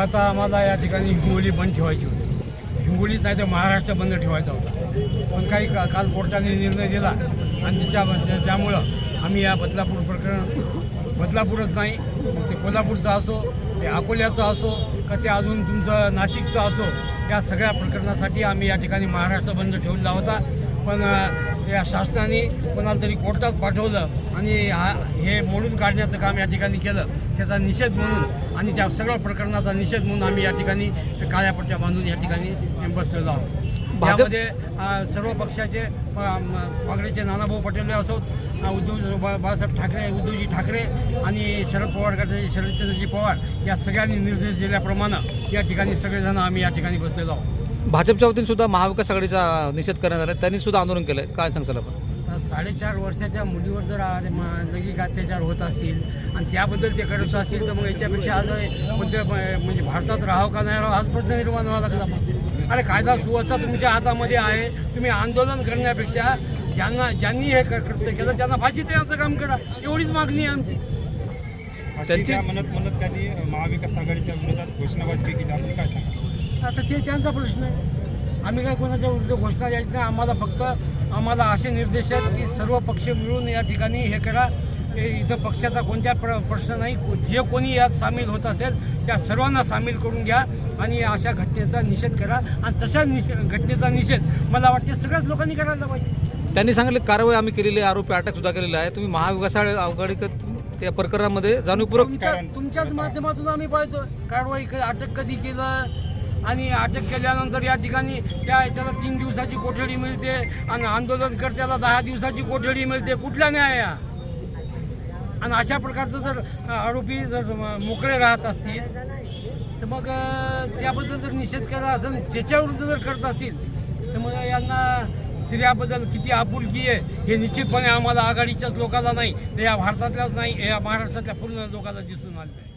आता आम्हाला या ठिकाणी हिंगोली बंद ठेवायची होती. हिंगोलीच नाही तर महाराष्ट्र बंद ठेवायचा होता. पण काही का काल कोर्टाने निर्णय दिला आणि त्याच्या त्यामुळं आम्ही या बदलापूर प्रकरण बदलापूरच नाही ते कोल्हापूरचं असो ते अकोल्याचं असो का ते अजून तुमचं नाशिकचं असो या सगळ्या प्रकरणासाठी आम्ही या ठिकाणी महाराष्ट्र बंद ठेवलेला होता. पण या शासनाने कोणाला तरी कोर्टात पाठवलं आणि हा हे मोडून काढण्याचं काम या ठिकाणी केलं त्याचा निषेध म्हणून आणि त्या सगळ्या प्रकरणाचा निषेध म्हणून आम्ही या ठिकाणी काळ्या पट्ट्या बांधून या ठिकाणी बसलेलो आहोत. यामध्ये सर्व पक्षाचे काँग्रेसचे नानाभाऊ पटेल असोत उद्धव बा- बाळासाहेब ठाकरे उद्धवजी ठाकरे आणि शरद पवार गटाचे शरदचंद्रजी पवार या सगळ्यांनी निर्देश दिल्याप्रमाणे या ठिकाणी सगळेजण आम्ही या ठिकाणी बसलेलो आहोत. भाजपच्या वतीने सुद्धा महाविकास आघाडीचा निषेध करण्यात आला. त्यांनी सुद्धा आंदोलन केलं काय सांगसाल आपण? साडेचार वर्षाच्या मुलीवर जर लैंगिक अत्याचार होत असतील आणि त्याबद्दल ते करत असतील तर मग याच्यापेक्षा आज कोणत्या म- म्हणजे भारतात राहावं का नाही राहावं हाच प्रश्न निर्माण व्हावा लागला. अरे कायदा सुव्यवस्था तुमच्या हातामध्ये आहे. तुम्ही आंदोलन करण्यापेक्षा ज्यांना ज्यांनी हे कृत्य केलं त्यांना फाशी देण्याचं काम करा. एवढीच मागणी आहे आमची. त्यांची- त्या म्हणत म्हणत त्यांनी महाविकास आघाडीच्या विरोधात घोषणाबाजी केली आपण काय सांगा आता ते त्यांचा प्रश्न आहे. आम्ही काय कोणाच्या विरुद्ध घोषणा द्यायची नाही? आम्हाला फक्त आम्हाला असे निर्देश आहेत की सर्व पक्ष मिळून या ठिकाणी हे करा. हे इथं पक्षाचा कोणत्या प्र प्रश्न नाही. जे कोणी यात सामील होत असेल त्या सर्वांना सामील करून घ्या आणि अशा घटनेचा निषेध करा. आणि तशा निषे घटनेचा निषेध मला वाटते सगळ्याच लोकांनी करायला पाहिजे. त्यांनी सांगितलं कारवाई आम्ही केलेली आहे आरोपी अटक सुद्धा केलेला आहे. तुम्ही महाविकास आघाडी त्या प्रकरणामध्ये जाणीवपूर्वक तुमच्या तुमच्याच माध्यमातून आम्ही पाहतो कारवाई क- अटक कधी केलं आणि अटक केल्यानंतर या ठिकाणी त्या त्याला तीन दिवसाची कोठडी मिळते आणि आंदोलनकर्त्याला दहा दिवसाची कोठडी मिळते कुठला न्याय? आणि अशा प्रकारचं जर अ, आरोपी जर म- मोकळे राहत असतील तर मग अ, त्याबद्दल जर निषेध केला असेल त्याच्याविरुद्ध जर करत असतील तर मग यांना स्त्रियाबद्दल किती आपुलकी आहे हे निश्चितपणे आम्हाला आघाडीच्याच लोकांना नाही तर या भारतातल्याच नाही या महाराष्ट्रातल्या पूर्ण लोकांना दिसून आलं आहे.